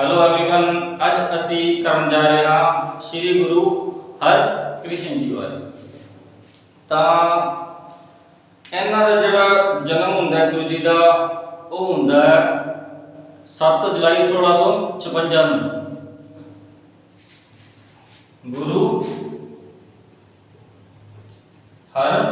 Hello everyone ਅੱਜ ਅਸੀਂ ਕਰਨ ਜਾ ਰਹੇ ਹਾਂ ਸ੍ਰੀ ਗੁਰੂ ਹਰ ਕ੍ਰਿਸ਼ਨ ਜੀ ਬਾਰੇ ਤਾਂ ਇਹਨਾਂ ਦਾ ਜਿਹੜਾ ਜਨਮ ਹੁੰਦਾ ਹੈ ਗੁਰੂ ਜੀ ਦਾ ਉਹ ਹੁੰਦਾ ਹੈ 7 ਜੁਲਾਈ 1656 ਨੂੰ ਗੁਰੂ ਹਰ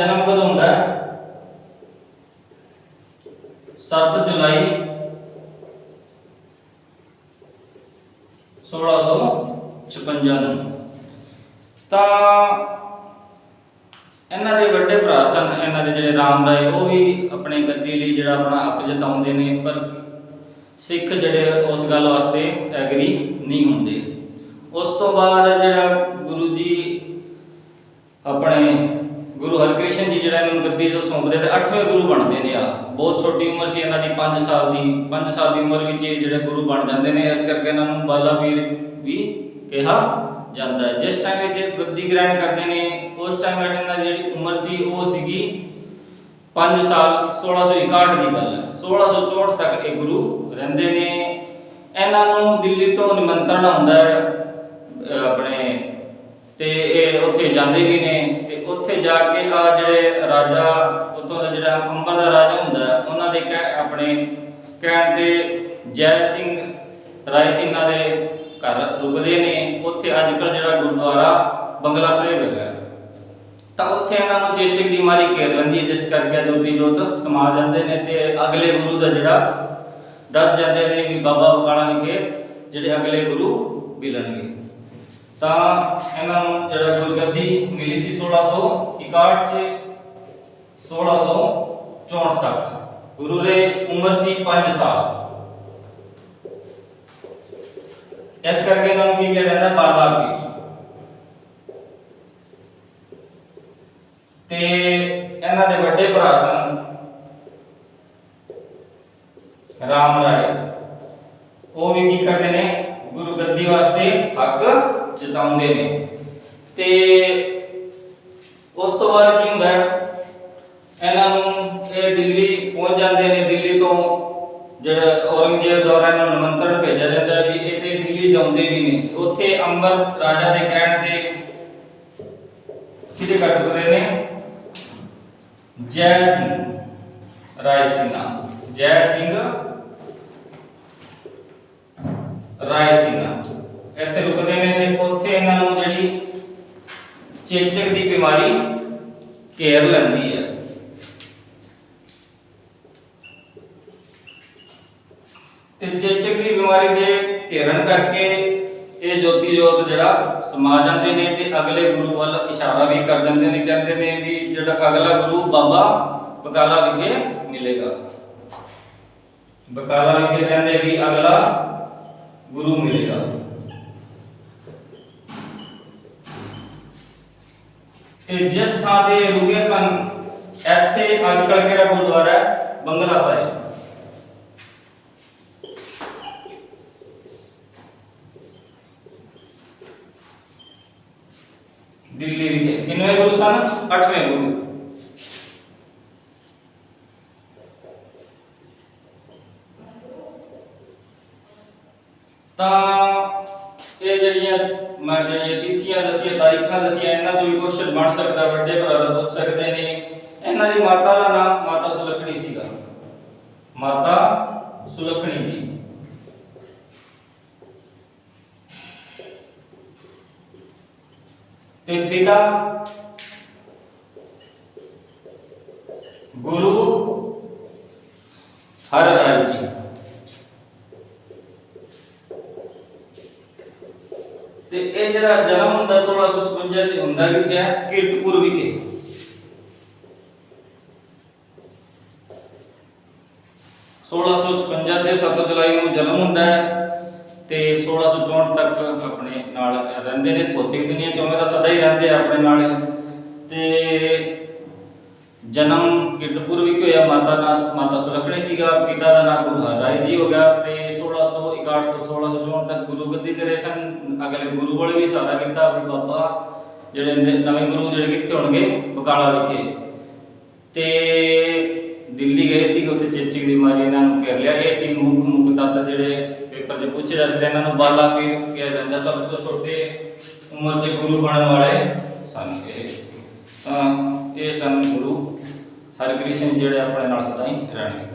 ਜਨਮ ਕਦੋਂ ਹੁੰਦਾ? ਹੈ 7 ਜੁਲਾਈ 1656 ਨੂੰ। ਤਾਂ ਇਹਨਾਂ ਦੇ ਵੱਡੇ ਭਰਾ ਸਨ, ਇਹਨਾਂ ਦੇ ਜਿਹੜੇ ਰਾਮ ਰਾਏ, ਉਹ ਵੀ ਆਪਣੇ ਗੱਦੀ ਲਈ ਜਿਹੜਾ ਆਪਣਾ ਹੱਕ ਜਤਾਉਂਦੇ ਨੇ, ਪਰ ਸਿੱਖ ਜਿਹੜੇ ਉਸ ਗੱਲ ਵਾਸਤੇ ਐਗਰੀ ਨਹੀਂ ਹੁੰਦੇ। ਉਸ ਤੋਂ ਬਾਅਦ ਜਿਹੜਾ ਗੁਰੂ ਜੀ ਆਪਣੇ ਹਰਕ੍ਰਿਸ਼ਨ ਜੀ ਜਿਹੜਾ ਇਹਨਾਂ ਨੂੰ ਗੱਦੀ ਜੋ ਸੌਂਪਦੇ ਤੇ 8ਵੇਂ ਗੁਰੂ ਬਣਦੇ ਨੇ ਆ। ਬਹੁਤ ਛੋਟੀ ਉਮਰ ਸੀ ਇਹਨਾਂ ਦੀ 5 ਸਾਲ ਦੀ 5 ਸਾਲ ਦੀ ਉਮਰ ਵਿੱਚ ਇਹ ਜਿਹੜੇ ਗੁਰੂ ਬਣ ਜਾਂਦੇ ਨੇ, ਇਸ ਕਰਕੇ ਇਹਨਾਂ ਨੂੰ ਬਾਲਾ ਪੀਰ ਵੀ ਕਿਹਾ ਜਾਂਦਾ ਹੈ। ਜਿਸ ਟਾਈਮ ਇਹ ਗੱਦੀ ਗ੍ਰਹਿਣ ਕਰਦੇ ਨੇ, ਉਸ ਟਾਈਮ ਇਹਨਾਂ ਦੀ ਜਿਹੜੀ ਉਮਰ ਸੀ, ਉਹ ਸੀਗੀ 5 ਸਾਲ 1661 ਦੀ ਗੱਲ ਹੈ। 1664 ਤੱਕ ਇਹ ਗੁਰੂ ਰਹਿੰਦੇ ਨੇ। ਇਹਨਾਂ ਨੂੰ ਦਿੱਲੀ ਤੋਂ ਨਿਮੰਤਰਣ ਆਉਂਦਾ ਹੈ ਆਪਣੇ, ਤੇ ਇਹ ਉੱਥੇ ਜਾਂਦੇ ਵੀ ਨੇ। ਉੱਥੇ ਜਾ ਕੇ ਆ ਜਿਹੜੇ ਰਾਜਾ, ਉੱਥੋਂ ਦਾ ਜਿਹੜਾ ਅੰਬਰ ਦਾ ਰਾਜਾ ਹੁੰਦਾ, ਉਹਨਾਂ ਦੇ ਕਹਿ- ਆਪਣੇ ਕਹਿਣ ਤੇ ਜੈ ਸਿੰਘ, ਰਾਏ ਸਿੰਘਾਂ ਦੇ ਘਰ ਰੁਕਦੇ ਨੇ। ਉੱਥੇ ਅੱਜ ਕੱਲ੍ਹ ਜਿਹੜਾ ਗੁਰਦੁਆਰਾ ਬੰਗਲਾ ਸਾਹਿਬ ਹੈਗਾ। ਤਾਂ ਉੱਥੇ ਇਹਨਾਂ ਨੂੰ ਚੇਚਕ ਦੀ ਮਾਰੀ ਘੇਰ ਲੈਂਦੀ ਹੈ, ਜਿਸ ਕਰਕੇ ਜੋਤੀ ਜੋਤ ਸਮਾ ਜਾਂਦੇ ਨੇ ਤੇ ਅਗਲੇ ਗੁਰੂ ਦਾ ਜਿਹੜਾ ਦੱਸ ਜਾਂਦੇ ਨੇ ਵੀ ਬਾਬਾ ਬਕਾਲਾ ਵਿਖੇ ਜਿਹੜੇ ਅਗਲੇ ਗੁਰੂ ਮਿਲਣਗੇ। ਤਾਂ ਇਹਨਾਂ ਨੂੰ ਜਿਹੜਾ ਗੁਰਗੱਦੀ ਮਿਲੀ ਸੀ 1661 ਚ 1664 ਤੱਕ। ਗੁਰੂ ਦੇ ਉਮਰ ਸੀ 5 ਸਾਲ। ਇਸ ਕਰਕੇ ਇਹਨਾਂ ਨੂੰ ਕੀ ਕਿਹਾ ਜਾਂਦਾ ਬਾਲਾ ਤੇ ਇਹਨਾਂ ਦੇ ਵੱਡੇ ਭਰਾ ਸਨ ਰਾਮ ਰਾਏ। ਉਹ ਵੀ ਕੀ ਕਰਦੇ ਨੇ, ਗੁਰੂ ਗੱਦੀ ਵਾਸਤੇ ਹੱਕ ਜਤਾਉਂਦੇ ਨੇ। ਤੇ ਉਸ ਤੋਂ ਬਾਅਦ ਕੀ ਹੁੰਦਾ ਹੈ? ਇਹਨਾਂ ਨੂੰ ਇਹ ਦਿੱਲੀ ਪਹੁੰਚ ਜਾਂਦੇ ਨੇ। ਦਿੱਲੀ ਤੋਂ ਜਿਹੜਾ ਔਰੰਗਜ਼ੇਬ ਦੁਆਰਾ ਇਹਨਾਂ ਨੂੰ ਨਿਮੰਤਰਣ ਭੇਜਿਆ ਜਾਂਦਾ ਹੈ ਵੀ ਇਹ ਦਿੱਲੀ ਜਾਂਦੇ ਵੀ ਨੇ। ਉੱਥੇ ਅੰਬਰ ਰਾਜਾ ਦੇ ਕਹਿਣ ਤੇ ਕਿਹਦੇ ਘਰ ਟੁਕਦੇ ਨੇ? ਜੈ ਸਿੰਘ, ਰਾਏ ਸਿੰਘਾ ਜੈ ਸਿੰਘ ਰਾਏ ਸਿੰਘਾ ਇੱਥੇ ਰੁਕਦੇ ਨੇ ਤੇ ਉੱਥੇ ਇਹਨਾਂ ਨੂੰ ਜਿਹੜੀ ਚੇਚਕ ਦੀ ਬਿਮਾਰੀ ਘੇਰ ਲੈਂਦੀ ਹੈ। ਤੇ ਚੇਚਕ ਦੀ ਬਿਮਾਰੀ ਦੇ ਘੇਰਨ ਕਰਕੇ ਇਹ ਜੋਤੀ ਜੋਤ ਜਿਹੜਾ ਸਮਾ ਜਾਂਦੇ ਨੇ ਤੇ ਅਗਲੇ ਗੁਰੂ ਵੱਲ ਇਸ਼ਾਰਾ ਵੀ ਕਰ ਜਾਂਦੇ ਨੇ, ਕਹਿੰਦੇ ਨੇ ਵੀ ਜਿਹੜਾ ਅਗਲਾ ਗੁਰੂ ਬਾਬਾ ਬਕਾਲਾ ਵਿਖੇ ਮਿਲੇਗਾ। ਬਕਾਲਾ ਵਿਖੇ ਕਹਿੰਦੇ ਵੀ ਅਗਲਾ ਗੁਰੂ ਮਿਲੇਗਾ। ਤੇ ਜਿਸ ਥਾਂ ਤੇ ਇਹ ਰੁਕੇ ਸਨ, ਇੱਥੇ ਅੱਜ ਕੱਲ੍ਹ ਕਿਹੜਾ ਗੁਰਦੁਆਰਾ ਹੈ? ਬੰਗਲਾ ਸਾਹਿਬ। ਦਿੱਲੀ ਵਿਖੇ ਕਿੰਨਵੇਂ ਗੁਰੂ ਸਨ? 8ਵੇਂ ਗੁਰੂ। ਤਾਂ ਜਿਹੜੀਆਂ, ਮੈਂ ਜਿਹੜੀਆਂ ਤਿਥੀਆਂ ਦਸੀਆਂ, ਤਾਰੀਖਾਂ ਦਸੀਆਂ, ਇਹਨਾਂ ਤੋਂ ਵੀ ਕੁਐਸਚਨ ਬਣ ਸਕਦਾ, ਵੱਡੇ ਭਰਾ ਦਾ ਪੁੱਛ ਸਕਦੇ ਨੇ। ਇਹਨਾਂ ਦੀ ਮਾਤਾ ਦਾ ਨਾਮ ਮਾਤਾ ਸੁਲੱਖਣੀ ਸੀਗਾ। ਮਾਤਾ ਸੁਲੱਖਣੀ ਜੀ। ਤੇ ਪਿਤਾ ਗੁਰੂ ਹਰ ਰਾਏ ਜੀ ਤੇ ਜਨਮ ਹੁੰਦਾ 1656 ਚ ਹੁੰਦਾ ਕਿੱਥੇ ਹੈ ਕੀਰਤਪੁਰ ਵਿਖੇ। ਸੌ ਛਪੰਜਾ ਤੇ 7 ਜੁਲਾਈ ਨੂੰ ਜਨਮ ਹੁੰਦਾ ਹੈ ਤੇ 1664 ਤੱਕ ਆਪਣੇ ਨਾਲ ਰਹਿੰਦੇ ਨੇ। ਭੌਤਿਕ ਦੁਨੀਆ 'ਚ ਦਾ ਸਦਾ ਹੀ ਰਹਿੰਦੇ ਆ ਆਪਣੇ ਨਾਲ। ਤੇ ਜਨਮ ਕੀਰਤਪੁਰ ਵਿਖੇ ਹੋਇਆ। ਮਾਤਾ ਦਾ ਮਾਤਾ ਸੁਲੱਖਣੀ ਸੀਗਾ, ਪਿਤਾ ਦਾ ਨਾਮ ਗੁਰੂ ਹਰਿ ਰਾਏ ਜੀ ਹੋ ਗਿਆ ਤੇ 1661 ਤੋਂ 1664 ਤੱਕ ਗੁਰੂ ਗੱਦੀ ਤੇ ਰਹੇ ਸਨ। ਅਗਲੇ ਗੁਰੂ ਕੋਲ ਵੀ ਸਾਰਾ ਕੀਤਾ, ਵੀ ਬਾਬਾ, ਜਿਹੜੇ ਨਵੇਂ ਗੁਰੂ ਜਿਹੜੇ ਕਿੱਥੇ ਹੋਣਗੇ, ਬਕਾਲਾ ਵਿਖੇ। ਤੇ ਦਿੱਲੀ ਗਏ ਸੀ, ਉੱਥੇ ਚਿੱਚਕ ਦੀ ਮਾਰੀ ਇਹਨਾਂ ਨੂੰ ਘੇਰ ਲਿਆ। ਇਹ ਸੀ ਮੁੱਖ ਮੁੱਖ ਤੱਤ ਜਿਹੜੇ ਪੇਪਰ 'ਚ ਪੁੱਛੇ ਜਾਂਦੇ ਇਹਨਾਂ ਨੂੰ ਬਾਲਾ ਪੀਰ ਕਿਹਾ ਜਾਂਦਾ। ਸਭ ਤੋਂ ਛੋਟੇ ਉਮਰ 'ਚ ਗੁਰੂ ਬਣਨ ਵਾਲੇ ਸਨ ਇਹ। ਤਾਂ ਇਹ ਸਨ ਗੁਰੂ ਹਰਕ੍ਰਿਸ਼ਨ ਜਿਹੜੇ ਆਪਣੇ ਨਾਲ ਸਦਾ ਹੀ ਰਹਿਣਗੇ